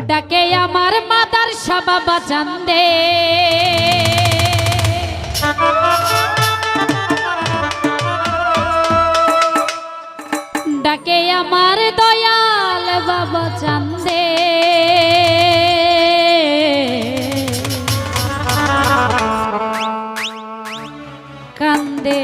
ওটাকে আমার মাদার সবা বাঁচান দে। ডাকে আমার দয়াল বাবা চান্দে কান্দে